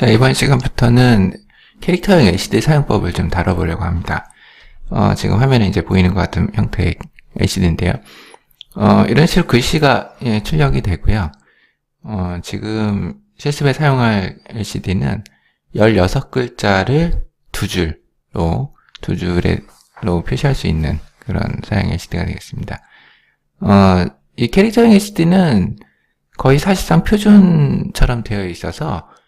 자, 이번 시간부터는 캐릭터형 LCD 사용법을 좀 다뤄보려고 합니다. 어, 지금 화면에 이제 보이는 것 같은 형태의 LCD인데요. 어, 이런 식으로 글씨가 예, 출력이 되고요. 어, 지금 실습에 사용할 LCD는 16글자를 두 줄로, 두 줄로 표시할 수 있는 그런 사양 LCD가 되겠습니다. 어, 이 캐릭터형 LCD는 거의 사실상 표준처럼 되어 있어서 어,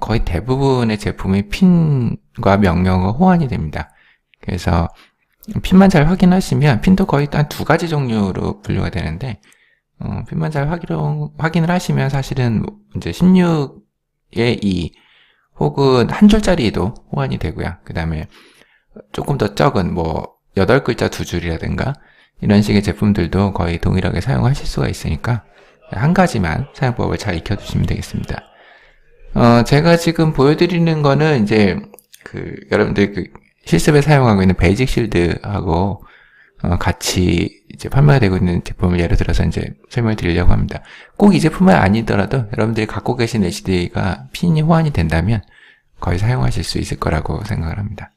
거의 대부분의 제품이 핀과 명령어 호환이 됩니다. 그래서 핀만 잘 확인하시면 핀도 거의 한 두 가지 종류로 분류가 되는데 어, 핀만 잘 확인, 확인을 하시면 사실은 이제 16의 2 혹은 한 줄짜리도 호환이 되고요. 그 다음에 조금 더 적은 뭐 8글자 두 줄이라든가 이런 식의 제품들도 거의 동일하게 사용하실 수가 있으니까 한 가지만 사용법을 잘 익혀두시면 되겠습니다. 어, 제가 지금 보여드리는 거는 이제 그 여러분들 그 실습에 사용하고 있는 베이직 실드하고 어, 같이 이제 판매가 되고 있는 제품을 예를 들어서 이제 설명을 드리려고 합니다. 꼭 이 제품만 아니더라도 여러분들이 갖고 계신 LCD가 핀이 호환이 된다면 거의 사용하실 수 있을 거라고 생각을 합니다.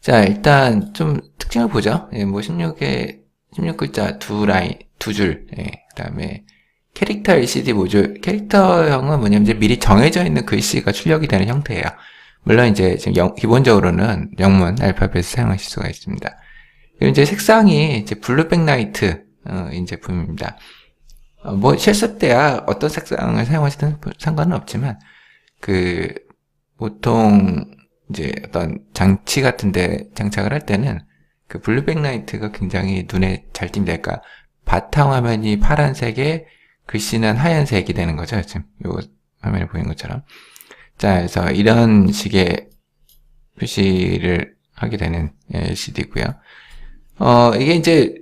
자, 일단 좀 특징을 보죠. 예, 뭐 16개, 16글자 두 라인, 두 줄, 예, 그 다음에 캐릭터 LCD 모듈, 캐릭터형은 뭐냐면 이제 미리 정해져 있는 글씨가 출력이 되는 형태예요. 물론 이제 지금 영, 기본적으로는 영문 알파벳을 사용하실 수가 있습니다. 이제 색상이 이제 블루백 나이트 어, 인 제품입니다. 어, 뭐 실습 때야 어떤 색상을 사용하시든 상관은 없지만 그 보통 이제 어떤 장치 같은데 장착을 할 때는 그 블루백 나이트가 굉장히 눈에 잘 띈달까 바탕 화면이 파란색에 글씨는 하얀색이 되는 거죠. 지금 요 화면에 보이는 것처럼. 자, 그래서 이런 식의 표시를 하게 되는 LCD고요. 어, 이게 이제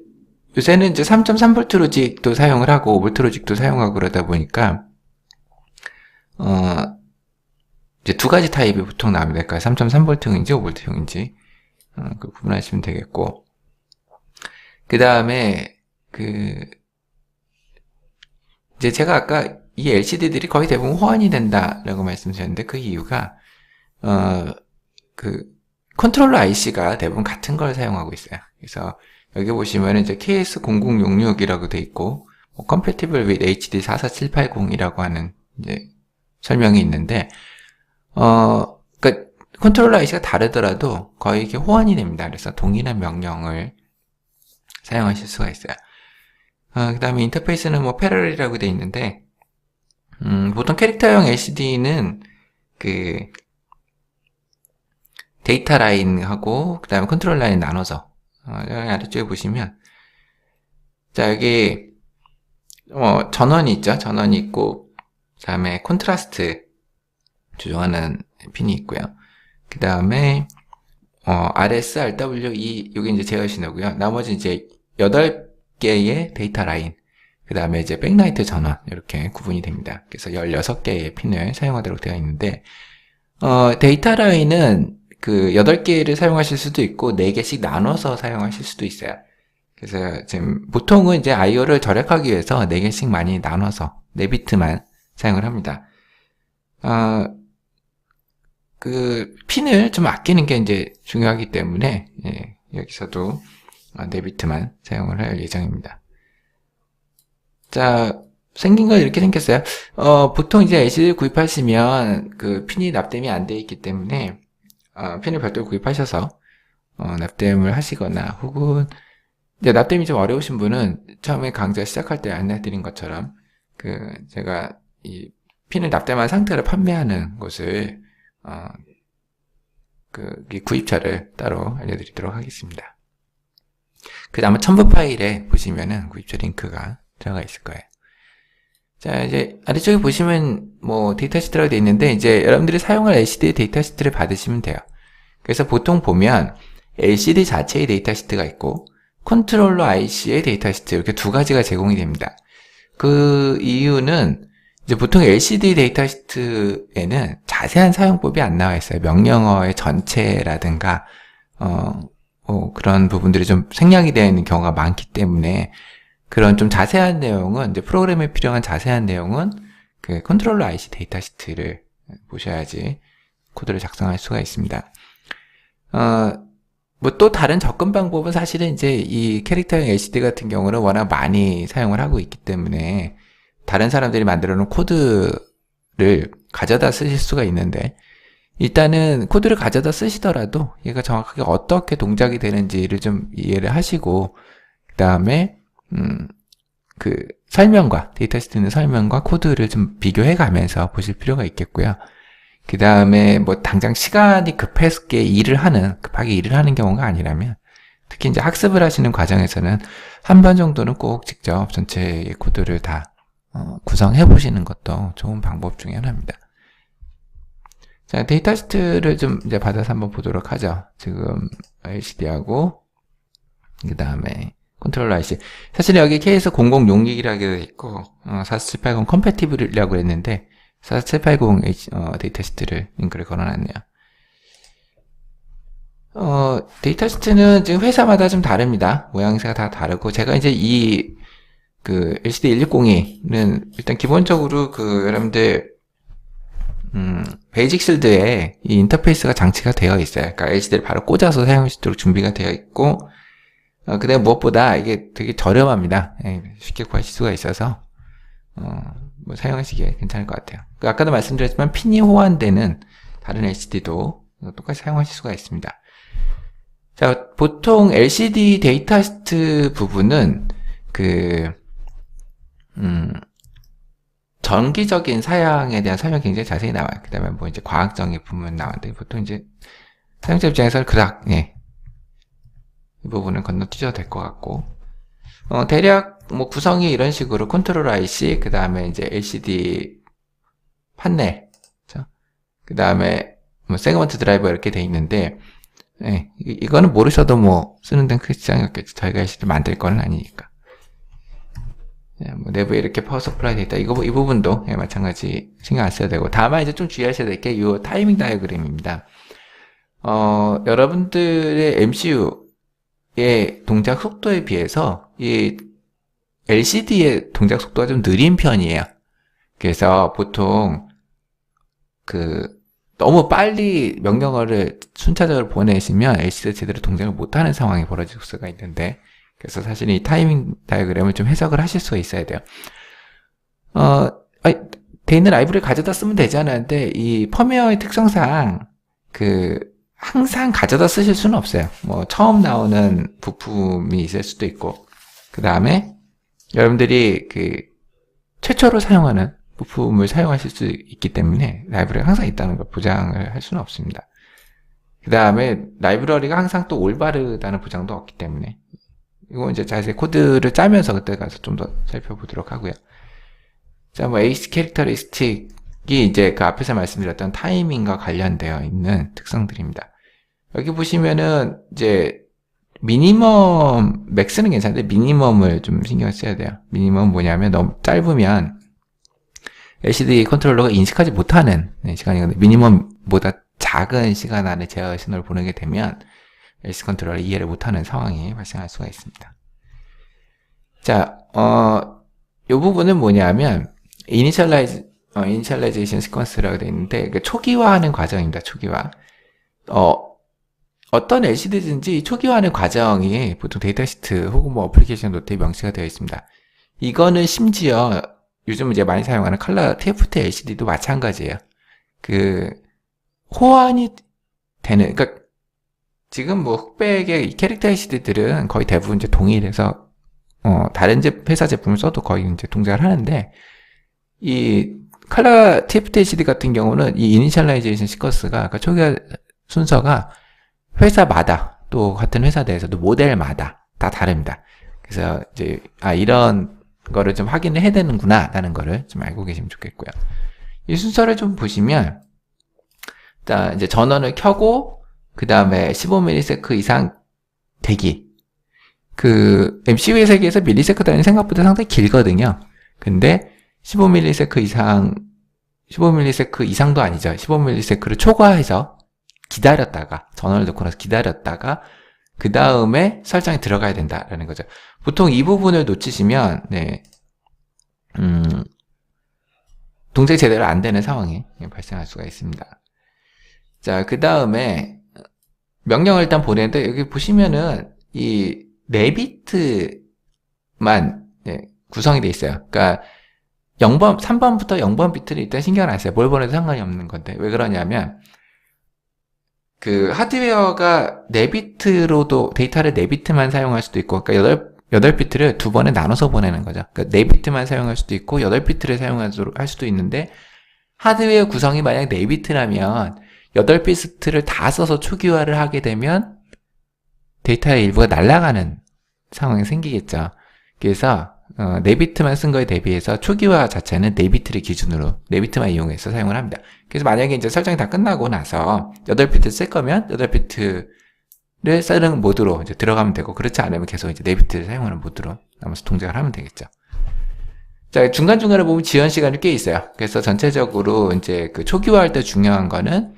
요새는 이제 3.3V 로 직도 사용을 하고 5V 로 직도 사용하고 그러다 보니까 어, 이제 두 가지 타입이 보통 나옵니다. 그러니까 3.3V형인지 5V형인지 어, 그 구분하시면 되겠고 그 다음에 그 이제 제가 아까 이 LCD들이 거의 대부분 호환이 된다라고 말씀드렸는데 그 이유가 어 그 컨트롤러 IC가 대부분 같은 걸 사용하고 있어요. 그래서 여기 보시면 이제 KS0066이라고 돼 있고 뭐 Compatible with HD 44780이라고 하는 이제 설명이 있는데 어 그러니까 컨트롤러 IC가 다르더라도 거의 이게 호환이 됩니다. 그래서 동일한 명령을 사용하실 수가 있어요. 어, 그 다음에 인터페이스는 뭐 패러렐이라고 되어 있는데 음, 보통 캐릭터형 LCD는 그 데이터 라인하고 그 다음에 컨트롤 라인 나눠서 어, 아래쪽에 보시면 자 여기 어, 전원이 있죠. 전원이 있고 그 다음에 콘트라스트 조정하는 핀이 있고요. 그 다음에 어, RS, RW, E 여기 이제 제어 신호고요. 나머지 이제 8 개의 데이터 라인 그 다음에 이제 백라이트 전원 이렇게 구분이 됩니다. 그래서 16개의 핀을 사용하도록 되어 있는데 어, 데이터 라인은 그 8개를 사용하실 수도 있고 4개씩 나눠서 사용하실 수도 있어요. 그래서 지금 보통은 이제 IO를 절약하기 위해서 4개씩 많이 나눠서 4비트만 사용을 합니다. 어, 그 핀을 좀 아끼는 게 이제 중요하기 때문에 예, 여기서도 4비트만 사용을 할 예정입니다. 자, 생긴 건 이렇게 생겼어요. 어, 보통 이제 LCD 구입하시면 그 핀이 납땜이 안 돼 있기 때문에 어, 핀을 별도로 구입하셔서 어, 납땜을 하시거나 혹은 이제 납땜이 좀 어려우신 분은 처음에 강좌 시작할 때 안내드린 것처럼 그 제가 이 핀을 납땜한 상태로 판매하는 곳을 어, 그 구입처를 따로 알려드리도록 하겠습니다. 그 다음에 첨부 파일에 보시면은 구입처 링크가 들어가 있을 거예요. 자, 이제 아래쪽에 보시면 뭐 데이터 시트라고 되어 있는데 이제 여러분들이 사용할 LCD 데이터 시트를 받으시면 돼요. 그래서 보통 보면 LCD 자체의 데이터 시트가 있고 컨트롤러 IC의 데이터 시트 이렇게 두 가지가 제공이 됩니다. 그 이유는 이제 보통 LCD 데이터 시트에는 자세한 사용법이 안 나와 있어요. 명령어의 전체라든가 어, 어 그런 부분들이 좀 생략이 되어 있는 경우가 많기 때문에 그런 좀 자세한 내용은 이제 프로그램에 필요한 자세한 내용은 그 컨트롤러 IC 데이터 시트를 보셔야지 코드를 작성할 수가 있습니다. 어, 뭐 또 다른 접근 방법은 사실은 이제 이 캐릭터형 LCD 같은 경우는 워낙 많이 사용을 하고 있기 때문에 다른 사람들이 만들어 놓은 코드를 가져다 쓰실 수가 있는데 일단은 코드를 가져다 쓰시더라도 얘가 정확하게 어떻게 동작이 되는지를 좀 이해를 하시고 그 다음에 음, 그 설명과 데이터 시트 있는 설명과 코드를 좀 비교해 가면서 보실 필요가 있겠고요. 그 다음에 뭐 당장 시간이 급해서 일을 하는 급하게 일을 하는 경우가 아니라면 특히 이제 학습을 하시는 과정에서는 한 번 정도는 꼭 직접 전체 코드를 다 어, 구성해 보시는 것도 좋은 방법 중에 하나입니다. 자, 데이터 시트를 좀 이제 받아서 한번 보도록 하죠. 지금 LCD하고 그 다음에 컨트롤러 IC. 사실 여기 K에서 00용기라고 되어 있고 어, 4780 컴패티블이라고 했는데 4780 어, 데이터 시트를 링크를 걸어놨네요. 어, 데이터 시트는 지금 회사마다 좀 다릅니다. 모양새가 다 다르고 제가 이제 이 그 LCD 160는 일단 기본적으로 그 여러분들 음, 베이직 실드에 이 인터페이스가 장치가 되어 있어요. 그러니까 LCD를 바로 꽂아서 사용할 수 있도록 준비가 되어 있고 어, 그다음 에 무엇보다 이게 되게 저렴합니다. 예, 쉽게 구하실 수가 있어서 어, 뭐 사용하시기에 괜찮을 것 같아요. 그 아까도 말씀드렸지만 핀이 호환되는 다른 LCD도 똑같이 사용하실 수가 있습니다. 자, 보통 LCD 데이터 시트 부분은 그 음, 전기적인 사양에 대한 설명이 굉장히 자세히 나와요. 그 다음에 뭐 이제 과학적인 부분 나오는데 보통 이제 사용자 입장에서는 그닥, 예. 이 부분은 건너뛰셔도 될 것 같고, 어, 대략 뭐 구성이 이런 식으로 컨트롤 IC, 그 다음에 이제 LCD 판넬, 그 다음에 뭐 세그먼트 드라이버 이렇게 돼 있는데, 예, 이거는 모르셔도 뭐 쓰는 데는 크게 지장이 없겠죠. 저희가 LCD 만들 거는 아니니까. 예, 뭐 내부에 이렇게 파워 서플라이 돼 있다. 이거, 이 부분도 예, 마찬가지 신경 안 써야 되고. 다만 이제 좀 주의하셔야 될 게 이 타이밍 다이어그램입니다. 어, 여러분들의 MCU의 동작 속도에 비해서 이 LCD의 동작 속도가 좀 느린 편이에요. 그래서 보통 그 너무 빨리 명령어를 순차적으로 보내시면 LCD가 제대로 동작을 못하는 상황이 벌어질 수가 있는데 그래서 사실 이 타이밍 다이어그램을 좀 해석을 하실 수가 있어야 돼요. 어, 아니, 돼 있는 라이브를 가져다 쓰면 되지 않았는데, 이 펌웨어의 특성상, 그, 항상 가져다 쓰실 수는 없어요. 뭐, 처음 나오는 부품이 있을 수도 있고, 그 다음에, 여러분들이 그, 최초로 사용하는 부품을 사용하실 수 있기 때문에, 라이브러리가 항상 있다는 걸 보장을 할 수는 없습니다. 그 다음에, 라이브러리가 항상 또 올바르다는 보장도 없기 때문에, 이거 이제 자세히 코드를 짜면서 그때 가서 좀 더 살펴보도록 하고요. 자, 뭐 AC 캐릭터 리스틱이 이제 그 앞에서 말씀드렸던 타이밍과 관련되어 있는 특성들입니다. 여기 보시면은 이제 미니멈 맥스는 괜찮은데 미니멈을 좀 신경 써야 돼요. 미니멈 뭐냐면 너무 짧으면 LCD 컨트롤러가 인식하지 못하는 네, 시간이거든요. 미니멈보다 작은 시간 안에 제어 신호를 보내게 되면 LC 컨트롤을 이해를 못하는 상황이 발생할 수가 있습니다. 자, 어, 이 부분은 뭐냐면, 이니셜라이즈, 어, 이니셜라이제이션 시퀀스라고 되어 있는데, 그 초기화하는 과정입니다. 초기화. 어, 어떤 LCD든지 초기화하는 과정이 보통 데이터 시트 혹은 뭐 어플리케이션 노트에 명시가 되어 있습니다. 이거는 심지어 요즘 이제 많이 사용하는 컬러 TFT LCD도 마찬가지예요. 그 호환이 되는 그러니까 지금 뭐 흑백의 캐릭터 LCD들은 거의 대부분 이제 동일해서 어, 다른 제, 회사 제품을 써도 거의 이제 동작을 하는데 이 컬러 TFT LCD 같은 경우는 이 이니셜라이제이션 시커스가 그러니까 초기화 순서가 회사마다 또 같은 회사 내에서도 모델마다 다 다릅니다. 그래서 이제 아 이런 거를 좀 확인을 해야 되는구나 라는 거를 좀 알고 계시면 좋겠고요. 이 순서를 좀 보시면 일단 이제 전원을 켜고 그 다음에 15ms 이상 대기. 그 MCU의 세계에서 밀리세크 단위 생각보다 상당히 길거든요. 근데 15ms 이상 15ms 이상도 아니죠. 15ms를 초과해서 기다렸다가 전원을 넣고 나서 기다렸다가 그 다음에 설정이 들어가야 된다라는 거죠. 보통 이 부분을 놓치시면 네. 음, 동작이 제대로 안 되는 상황이 발생할 수가 있습니다. 자, 그 다음에 명령을 일단 보내는데 여기 보시면은 이 4비트만 구성이 돼 있어요. 그러니까 0번, 3번부터 0번 비트를 일단 신경 안 써요. 뭘 보내도 상관이 없는 건데. 왜 그러냐면, 그 하드웨어가 4비트로도 데이터를 4비트만 사용할 수도 있고, 그러니까 8, 8비트를 두 번에 나눠서 보내는 거죠. 그러니까 4비트만 사용할 수도 있고, 8비트를 사용할 수도 있는데, 하드웨어 구성이 만약 4비트라면, 8비트를 다 써서 초기화를 하게 되면, 데이터의 일부가 날아가는 상황이 생기겠죠. 그래서 어, 4비트만 쓴 거에 대비해서 초기화 자체는 4비트를 기준으로 4비트만 이용해서 사용을 합니다. 그래서 만약에 이제 설정이 다 끝나고 나서 8비트 쓸 거면 8비트를 쓰는 모드로 이제 들어가면 되고 그렇지 않으면 계속 이제 4비트를 사용하는 모드로 남아서 동작을 하면 되겠죠. 자, 중간중간에 보면 지연 시간이 꽤 있어요. 그래서 전체적으로 이제 그 초기화할 때 중요한 거는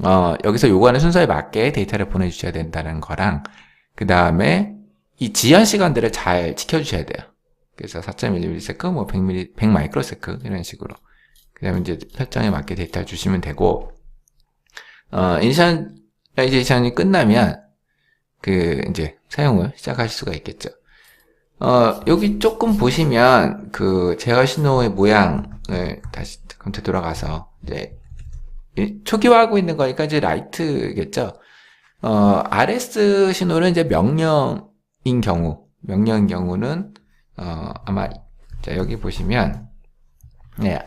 어, 여기서 요구하는 순서에 맞게 데이터를 보내주셔야 된다는 거랑 그 다음에 이 지연 시간들을 잘 지켜주셔야 돼요. 그래서 4.1ms, 뭐 100ms, 100 마이크로세크 이런 식으로. 그 다음에 이제 설정에 맞게 데이터를 주시면 되고, 어, 이니셜라이제이션이 끝나면, 그, 이제, 사용을 시작하실 수가 있겠죠. 어, 여기 조금 보시면, 그, 제어 신호의 모양을 다시 컴퓨터 돌아가서, 이제, 초기화하고 있는 거니까 이제 라이트겠죠. 어, RS 신호는 이제 명령인 경우, 명령인 경우는 어, 아마 자, 여기 보시면 네.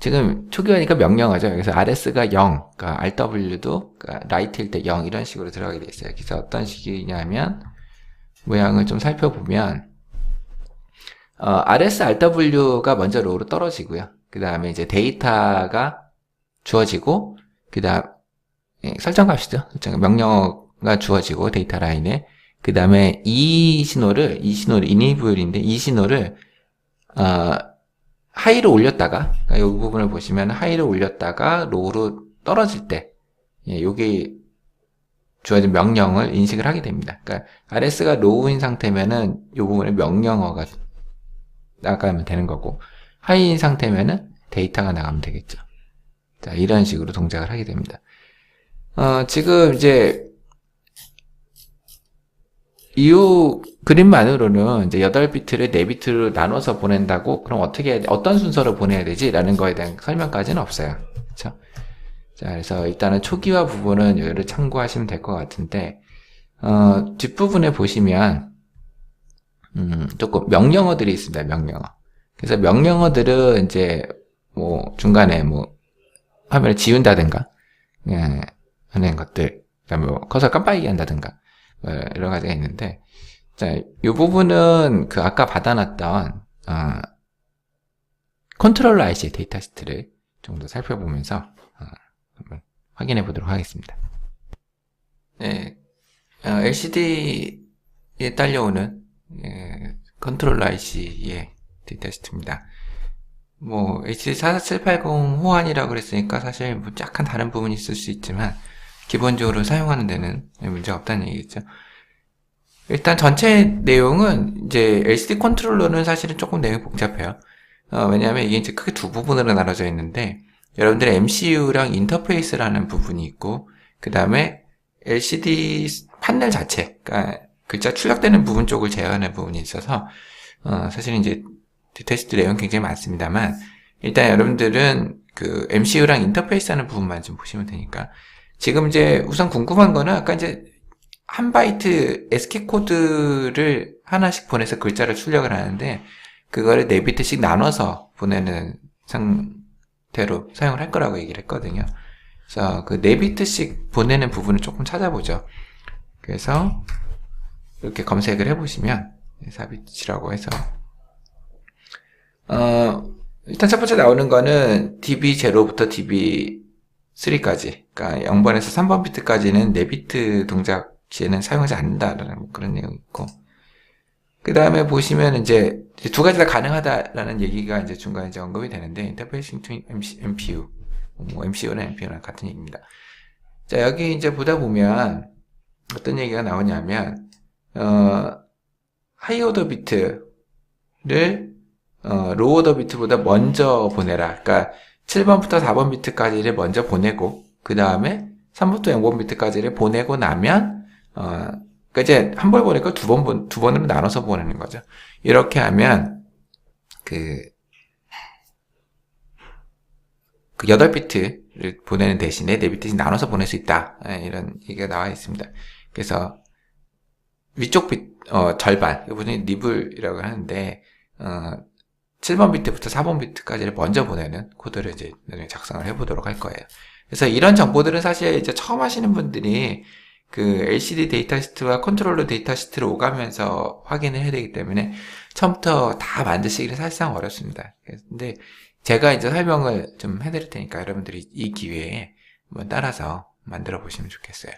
지금 초기화니까 명령어죠. 그래서 RS가 0, 그러니까 RW도 그러니까 라이트일 때 0 이런 식으로 들어가게 돼 있어요. 그래서 어떤 식이냐면 모양을 좀 살펴보면 어, RS, RW가 먼저 로우로 떨어지고요. 그 다음에 이제 데이터가 주어지고 그 다음 예, 설정 값이죠. 명령어가 주어지고 데이터 라인에 그 다음에 이 신호를, 이 신호를, 이니블인데, 이 신호를, 어, 하이로 올렸다가, 그러니까 이 부분을 보시면 하이로 올렸다가 로우로 떨어질 때, 예, 요게 주어진 명령을 인식을 하게 됩니다. 그러니까 RS가 로우인 상태면은 이 부분에 명령어가 나가면 되는 거고, 하이인 상태면은 데이터가 나가면 되겠죠. 자, 이런 식으로 동작을 하게 됩니다. 어, 지금 이제 이 그림만으로는 이제 8비트를 4비트로 나눠서 보낸다고 그럼 어떻게? 어떤 순서로 보내야 되지? 라는 거에 대한 설명까지는 없어요. 그렇죠? 자, 그래서 일단은 초기화 부분은 여기를 참고하시면 될 것 같은데 어, 뒷부분에 보시면 음, 조금 명령어들이 있습니다. 명령어. 그래서 명령어들은 이제 뭐 중간에 뭐 화면을 지운다든가 예, 하는 것들 그다음에 뭐 커서 깜빡이게 한다든가 뭐 여러 가지가 있는데 자, 이 부분은 그 아까 받아놨던 어, 컨트롤러 IC 데이터 시트를 좀 더 살펴보면서 어, 확인해 보도록 하겠습니다. 네, 어, LCD에 딸려오는 예, 컨트롤러 IC의 데이터 시트입니다. 뭐 HD44780 호환이라고 그랬으니까 사실 뭐 약간 다른 부분이 있을 수 있지만 기본적으로 사용하는 데는 문제가 없다는 얘기겠죠. 일단 전체 내용은 이제 LCD 컨트롤러는 사실은 조금 내용이 복잡해요. 어, 왜냐하면 이게 이제 크게 두 부분으로 나눠져 있는데 여러분들의 MCU랑 인터페이스라는 부분이 있고 그 다음에 LCD 판넬 자체, 그러니까 글자 출력되는 부분 쪽을 제어하는 부분이 있어서 어, 사실은 이제 테스트 내용 굉장히 많습니다만 일단 여러분들은 그 MCU랑 인터페이스 하는 부분만 좀 보시면 되니까 지금 이제 우선 궁금한 거는 아까 이제 한 바이트 SK 코드를 하나씩 보내서 글자를 출력을 하는데 그거를 네 비트씩 나눠서 보내는 상태로 사용을 할 거라고 얘기를 했거든요. 그래서 그 네 비트씩 보내는 부분을 조금 찾아보죠. 그래서 이렇게 검색을 해보시면 4비트라고 해서 어, 일단 첫 번째 나오는 거는 DB0부터 DB 3까지, 그러니까 0번에서 3번 비트까지는 4비트 동작 시에는 사용하지 않는다라는 그런 내용이 있고, 그 다음에 보시면 이제 두 가지 다 가능하다라는 얘기가 이제 중간에 이제 언급이 되는데, 인터페이싱 투 MPU, 뭐 MCU나 MPU랑 같은 얘기입니다. 자, 여기 이제 보다 보면 어떤 얘기가 나오냐면, 어, 하이오더 비트를 어, 로오더 비트보다 먼저 보내라. 그러니까 7번부터 4번 비트까지를 먼저 보내고 그 다음에 3부터 0번 비트까지를 보내고 나면 어, 그러니까 이제 한 번 보니까 두 번, 두 번으로 나눠서 보내는 거죠. 이렇게 하면 그, 그 8비트를 보내는 대신에 4비트씩 나눠서 보낼 수 있다. 예, 이런 얘기가 나와 있습니다. 그래서 위쪽 빛, 어, 절반, 이분이 니블이라고 하는데, 어, 7번 비트부터 4번 비트까지를 먼저 보내는 코드를 이제 나중에 작성을 해보도록 할 거예요. 그래서 이런 정보들은 사실 이제 처음 하시는 분들이 그 LCD 데이터 시트와 컨트롤러 데이터 시트를 오가면서 확인을 해야 되기 때문에 처음부터 다 만드시기는 사실상 어렵습니다. 근데 제가 이제 설명을 좀 해드릴 테니까 여러분들이 이 기회에 한번 따라서 만들어 보시면 좋겠어요.